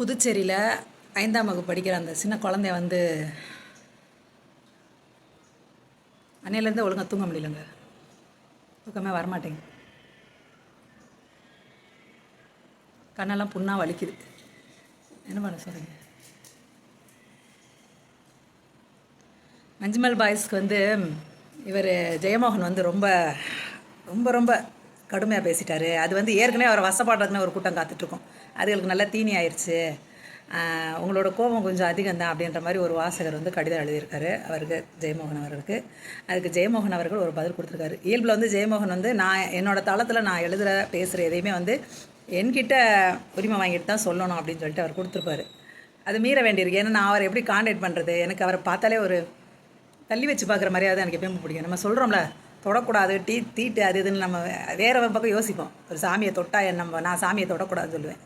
புதுச்சேரியில் ஐந்தாம் வகுப்பு படிக்கிற அந்த சின்ன குழந்தைய வந்து அன்னையிலேருந்து ஒழுங்கா தூங்க முடியலங்க. தூக்கமே வரமாட்டேங்க கண்ணெல்லாம் புண்ணாக வலிக்குது. என்ன பண்ண சொல்கிறீங்க மஞ்சுமல் பாய்ஸ்க்கு வந்து இவர் ஜெயமோகன் வந்து ரொம்ப ரொம்ப ரொம்ப கடுமையாக பேசிட்டாரு. அது வந்து ஏற்கனவே அவரை வசப்பாடுறதுன்னு ஒரு கூட்டம் காத்துட்ருக்கோம். அதுகளுக்கு நல்லா தீனி ஆயிடுச்சு உங்களோட கோபம் கொஞ்சம் அதிகம் தான் அப்படின்ற மாதிரி ஒரு வாசகர் வந்து கடிதம் எழுதியிருக்காரு. அவருக்கு ஜெயமோகன் அவர்களுக்கு. அதுக்கு ஜெயமோகன் அவர்கள் ஒரு பதில் கொடுத்துருக்காரு. இயல்பில் வந்து ஜெயமோகன் வந்து நான் என்னோட தளத்தில் நான் எழுதுகிற பேசுகிற எதையுமே வந்து என்கிட்ட உரிமை வாங்கிட்டு தான் சொல்லணும் அப்படின்னு சொல்லிட்டு அவர் கொடுத்துருப்பாரு. அது மீற வேண்டியிருக்கு. ஏன்னா நான் அவரை எப்படி காண்டாக்ட் பண்ணுறது எனக்கு அவரை பார்த்தாலே ஒரு தள்ளி வச்சு பார்க்குற மாதிரியாவது எனக்கு எப்பயும் பிடிக்கும். நம்ம சொல்கிறோம்ல தொடக்கூடாது டீ தீட்டு அது இதுன்னு நம்ம வேற ஒரு பக்கம் யோசிப்போம். ஒரு சாமியை தொட்டா நம்ம நான் சாமியை தொடக்கூடாதுன்னு சொல்லுவேன்.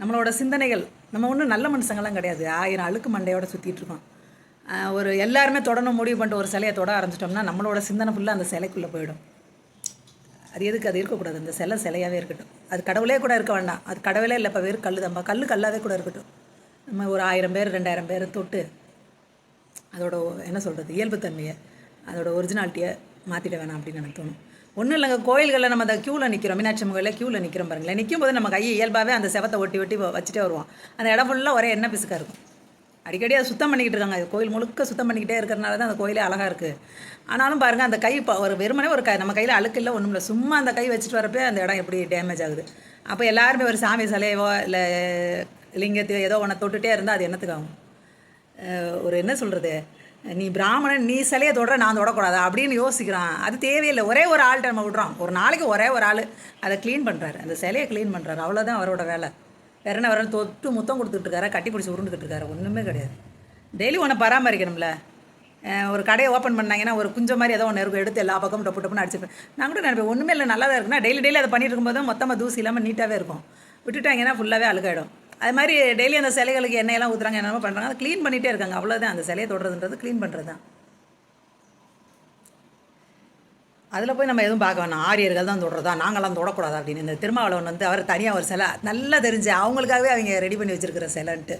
நம்மளோட சிந்தனைகள் நம்ம ஒன்றும் நல்ல மனுஷங்கள்லாம் கிடையாது. ஆயிரம் அழுக்கு மண்டையோட சுற்றிட்டு இருக்கோம். ஒரு எல்லாருமே தொடணும் முடிவு பண்ணிட்டு ஒரு சிலையை தொட ஆரம்பிச்சிட்டோம்னா நம்மளோட சிந்தனை ஃபுல்லாக அந்த சிலைக்குள்ளே போயிடும். அது எதுக்கு அது இருக்கக்கூடாது? அந்த சிலை சிலையாகவே இருக்கட்டும். அது கடவுளே கூட இருக்க வேண்டாம். அது கடவுளே இல்லை இப்போ வெறும் கல் தான்ப்பா கல் கல்லாவே கூட இருக்கட்டும். நம்ம ஒரு ஆயிரம் பேர் ரெண்டாயிரம் பேர் தொட்டு அதோட என்ன சொல்கிறது இயல்புத்தன்மையை அதோட ஒரிஜினாலிட்டியை மாற்றிட வேணாம் அப்படின்னு எனக்கு தோணும். ஒன்றும் இல்லைங்க கோயில்களில் நம்ம அந்த க்யூவில் நிற்கிறோம் மீனாட்சி அம்மன் கோயிலில் க்யூவில் நிற்கிறோம் பாருங்களேன். நிற்கும் போது நம்ம கையை இயல்பாகவே அந்த செவத்தை ஒட்டி ஒட்டி வச்சுட்டே வருவோம். அந்த இடம் ஃபுல்லாக ஒரே எண்ணெய் பிசுக்காக இருக்கும். அடிக்கடி அதை சுத்தம் பண்ணிக்கிட்டு இருக்காங்க. கோயில் முழுக்க சுத்தம் பண்ணிக்கிட்டே இருக்கிறனால தான் அந்த கோயிலே அழகாக இருக்குது ஆனாலும் பாருங்கள் அந்த கை ப- ஒரு வெறுமனே ஒரு கை நம்ம கையில் அழுக்கு இல்லை ஒன்றும் இல்லை சும்மா அந்த கை வச்சுட்டு வரப்பே அந்த இடம் எப்படி டேமேஜ் ஆகுது. அப்போ எல்லாருமே ஒரு சாமி சிலையவோ இல்லை லிங்கத்தையோ ஏதோ ஒன்றை தொட்டுகிட்டே இருந்தால் அது என்னத்துக்காகும் ஒரு என்ன சொல்கிறது நீ பிராமணன் நீ சிலையை தொடுற நான் தொடக்கூடாதா? அப்படின்னு யோசிக்கிறான். அது தேவையில்லை. ஒரே ஒரு ஆள்கிட்ட நம்ம விட்றோம். ஒரு நாளைக்கு ஒரே ஒரு ஆள். அதை க்ளீன் பண்ணுறாரு அந்த சிலையை க்ளீன் பண்ணுறாரு அவ்வளோதான் அவரோட வேலை. வேற என்ன வர தொட்டு முத்தம் கொடுத்துட்டு இருக்காரா. கட்டி பிடிச்சி உருண்டுக்கிட்டு இருக்காரு. ஒன்றுமே கிடையாது. டெய்லி ஒன்று பராமரிக்கணும்ல. ஒரு கடையை ஓப்பன் பண்ணாங்கன்னா ஒரு குஞ்சம் மாதிரி ஏதோ ஒன்று இருக்கும். எடுத்து எல்லா பக்கமும் டப்பு டப்புன்னு அடிச்சிருப்பேன் நான் கூட நினைப்பேன். ஒன்றுமே இல்லை. நல்லா தான் இருக்குன்னா டெய்லி டெய்லி அதை பண்ணிட்டு இருக்கும்போது மொத்தமாக தூசி இல்லாமல் நீட்டாகவே இருக்கும். விட்டுட்டாங்கன்னா ஃபுல்லாகவே அழுகாயிடும். அது மாதிரி டெய்லி அந்த சிலைகளுக்கு எண்ணெயெல்லாம் ஊற்றுறாங்க என்னென்ன பண்ணுறாங்க அதை க்ளீன் பண்ணிகிட்டே இருக்காங்க. அவ்வளோதான் அந்த சிலையை தொடுறதுன்றது க்ளீன் பண்ணுறது தான் அதில் போய் நம்ம எதுவும் பார்க்க வேணாம். ஆரியர்கள் தான் தொடுறதா? நாங்களாம் தொடக்கூடாது அப்படின்னு. இந்த திருமாவளவன் வந்து அவர் தனியாக ஒரு சிலை நல்லா தெரிஞ்சு அவங்களுக்காகவே அவங்க ரெடி பண்ணி வச்சிருக்கிற சிலைன்ட்டு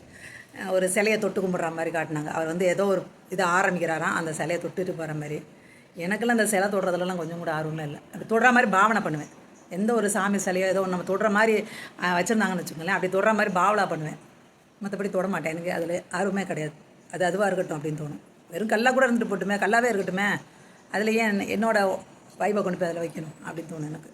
ஒரு சிலையை தொட்டு கும்பிட்ற மாதிரி காட்டினாங்க. அவர் வந்து ஏதோ ஒரு இதை ஆரம்பிக்கிறாராம் அந்த சிலையை தொட்டுட்டு போகிற மாதிரி. எனக்கெல்லாம் அந்த சிலை தொடுறதுலலாம் கொஞ்சம் கூட ஆர்வமே இல்லை. அப்படி தொடுற மாதிரி பாவனை பண்ணுவேன். எந்த ஒரு சாமி சிலையோ ஏதோ நம்ம தொடுற மாதிரி வச்சுருந்தாங்கன்னு வச்சுக்கோங்களேன். அப்படி தொடுற மாதிரி பாவலா பண்ணுவேன். மற்றபடி தொட மாட்டேன். எனக்கு அதில் ஆர்வமே கிடையாது. அது அதுவாக இருக்கட்டும் அப்படின்னு தோணும். வெறும் கல்லாக கூட இருந்துட்டு போட்டுமே கல்லாவே இருக்கட்டுமே அதில் ஏன் என்னோட வைபை கொண்டு போய் அதில் வைக்கணும் அப்படின்னு தோணும் எனக்கு.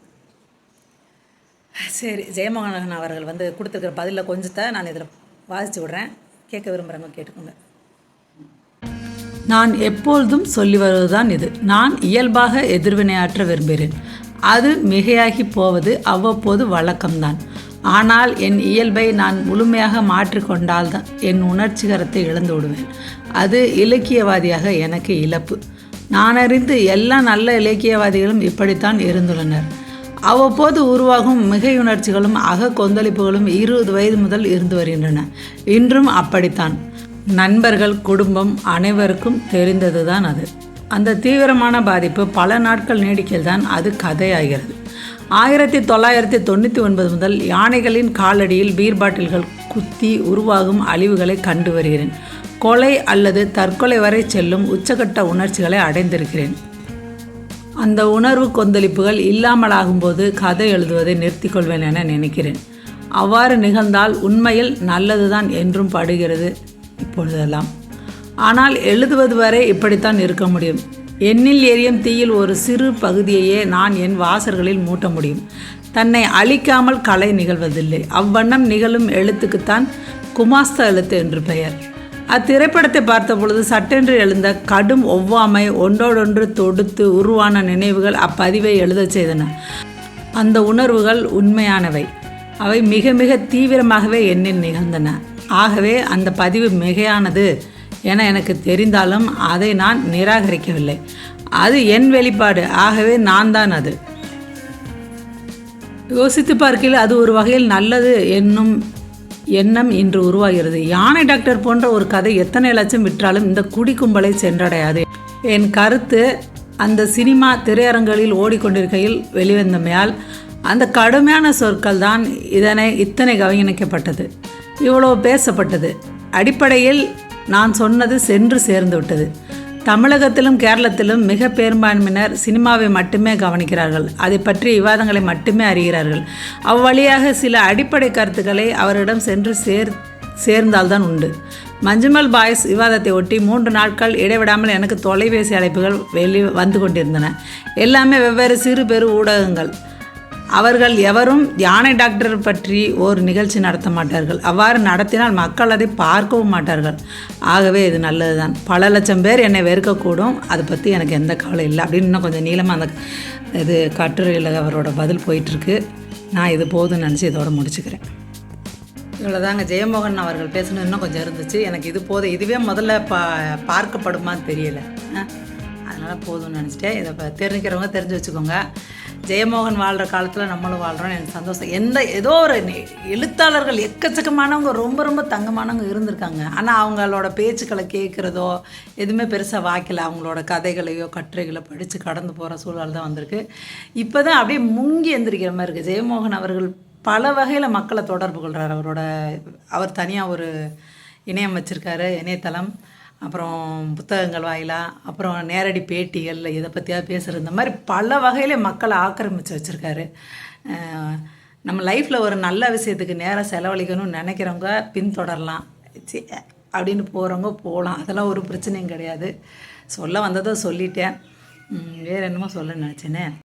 சரி ஜெயமோகன் அவர்கள் வந்து கொடுத்துருக்குற பதிலில் கொஞ்சத்தை நான் இதில் வாசித்து விட்றேன். கேட்க விரும்புகிறவங்க கேட்டுக்கோங்க. நான் எப்பொழுதும் சொல்லி வருவதுதான் இது. நான் இயல்பாக எதிர்வினையாற்ற விரும்புகிறேன். அது மிகையாகி போவது அவ்வப்போது வழக்கம்தான். ஆனால் என் இயல்பை நான் முழுமையாக மாற்றிக்கொண்டால்தான் என் உணர்ச்சிகரத்தை இழந்து விடுவேன். அது இலக்கியவாதியாக எனக்கு இழப்பு. நான் அறிந்து எல்லா நல்ல இலக்கியவாதிகளும் இப்படித்தான் இருந்துள்ளனர். அவ்வப்போது உருவாகும் மிகையுணர்ச்சிகளும் அக கொந்தளிப்புகளும் இருபது வயது முதல் இருந்து வருகின்றன. இன்றும் அப்படித்தான். நண்பர்கள் குடும்பம் அனைவருக்கும் தெரிந்ததுதான் அது. அந்த தீவிரமான பாதிப்பு பல நாட்கள் நீடிக்கல்தான் அது கதையாகிறது. ஆயிரத்தி தொள்ளாயிரத்தி தொண்ணூற்றி ஒன்பது முதல் யானைகளின் காலடியில் பீர் பாட்டில்கள் குத்தி உருவாகும் அழிவுகளை கண்டு வருகிறேன். கொலை அல்லது தற்கொலை வரை செல்லும் உச்சகட்ட உணர்ச்சிகளை அடைந்திருக்கிறேன். அந்த உணர்வு கொந்தளிப்புகள் இல்லாமலாகும்போது கதை எழுதுவதை நிறுத்திக்கொள்வேன் என நினைக்கிறேன். அவ்வாறு நிகழ்ந்தால் உண்மையில் நல்லதுதான் என்றும் படுகிறது இப்பொழுதெல்லாம். ஆனால் எழுதுவது வரை இப்படித்தான் இருக்க முடியும். எண்ணில் எரியும் தீயில் ஒரு சிறு பகுதியையே நான் என் வாசர்களில் மூட்ட முடியும். தன்னை அழிக்காமல் கலை நிகழ்வதில்லை. அவ்வண்ணம் நிகழும் எழுத்துக்குத்தான் குமாஸ்த எழுத்து என்று பெயர். அத்திரைப்படத்தை பார்த்த பொழுது சட்டென்று எழுந்த கடும் ஒவ்வாமை ஒன்றோடொன்று தொடுத்து உருவான நினைவுகள் அப்பதிவை எழுதச் செய்தன. அந்த உணர்வுகள் உண்மையானவை. அவை மிக மிக தீவிரமாகவே எண்ணில் நிகழ்ந்தன. ஆகவே அந்த பதிவு மிகையானது. என எனக்கு தெரிந்தாலும் அதை நான் நிராகரிக்கவில்லை. அது என் வெளிப்பாடு. ஆகவே நான் தான் அது. யோசித்து பார்க்கையில் அது ஒரு வகையில் நல்லது என்னும் எண்ணம் இன்று உருவாகிறது. யானை டாக்டர் போன்ற ஒரு கதை எத்தனை லட்சம் விற்றாலும் இந்த குடி கும்பலை சென்றடையாது. என் கருத்து அந்த சினிமா திரையரங்குகளில் ஓடிக்கொண்டிருக்கையில் வெளிவந்தமையால் அந்த கடுமையான சொற்கள் தான் இதனை இத்தனை கவனிக்கப்பட்டது. இவ்வளோ பேசப்பட்டது. அடிப்படையில் நான் சொன்னது சென்று சேர்ந்து விட்டது. தமிழகத்திலும் கேரளத்திலும் மிக பெரும்பான்மையினர் சினிமாவை மட்டுமே கவனிக்கிறார்கள். அதை பற்றிய விவாதங்களை மட்டுமே அறிகிறார்கள். அவ்வழியாக சில அடிப்படை கருத்துக்களை அவரிடம் சென்று சேர் சேர்ந்தால்தான் உண்டு. மஞ்சுமல் பாய்ஸ் விவாதத்தை ஒட்டி மூன்று நாட்கள் இடைவிடாமல் எனக்கு தொலைபேசி அழைப்புகள் வெளி வந்து கொண்டிருந்தன. எல்லாமே வெவ்வேறு சிறு பெரு ஊடகங்கள். அவர்கள் எவரும் யானை டாக்டர் பற்றி ஒரு நிகழ்ச்சி நடத்த மாட்டார்கள். அவ்வாறு நடத்தினால் மக்கள் அதை பார்க்கவும் மாட்டார்கள். ஆகவே இது நல்லதுதான். பல லட்சம் பேர் என்னை வெறுக்கக்கூடும். அதை பற்றி எனக்கு எந்த கவலை இல்லை. அப்படின்னு இன்னும் கொஞ்சம் நீளமாக அந்த இது கட்டுரையில் அவரோட பதில் போயிட்டுருக்கு. நான் இது போதும்னு நினச்சி இதோட முடிச்சுக்கிறேன். இவ்வளோதாங்க ஜெயமோகன் அவர்கள் பேசணும் இன்னும் கொஞ்சம் இருந்துச்சு. எனக்கு இது போதும். இதுவே முதல்ல பா பார்க்கப்படுமான்னு தெரியலை. அதனால் போதும்னு நினச்சிட்டேன். இதை தெரிஞ்சுக்கிறவங்க தெரிஞ்சு வச்சுக்கோங்க. ஜெயமோகன் வாழ்கிற காலத்தில் நம்மளும் வாழ்கிறோம் எனக்கு சந்தோஷம். எந்த ஏதோ ஒரு எழுத்தாளர்கள் எக்கச்சக்கமானவங்க ரொம்ப ரொம்ப தங்கமானவங்க இருந்திருக்காங்க. ஆனால் அவங்களோட பேச்சுக்களை கேட்குறதோ எதுவுமே பெருசாக வாய்க்கல. அவங்களோட கதைகளையோ கட்டுரைகளோ படித்து கடந்து போகிற சூழல் தான் வந்திருக்கு. இப்போ தான் அப்படியே முங்கி எந்திரிக்கிற மாதிரி இருக்குது ஜெயமோகன் அவர்கள் பல வகையில் மக்களை தொடர்பு கொள்கிறார் அவரோட அவர் தனியாக ஒரு இணையம் வச்சுருக்காரு இணையதளம். அப்புறம் புத்தகங்கள் வாயிலாக அப்புறம் நேரடி பேட்டிகள் இதை பற்றியாவது பேசுகிறது இந்த மாதிரி பல வகையிலே மக்களை ஆக்கிரமித்து வச்சுருக்காரு. நம்ம லைஃப்பில் ஒரு நல்ல விஷயத்துக்கு நேரம் செலவழிக்கணும்னு நினைக்கிறவங்க பின்தொடரலாம். ச்சீ, அப்படின்னு போகிறவங்க போகலாம் அதெல்லாம் ஒரு பிரச்சனையும் கிடையாது. சொல்ல வந்ததை சொல்லிட்டேன். வேறு என்னமோ சொல்ல நினச்சேனே.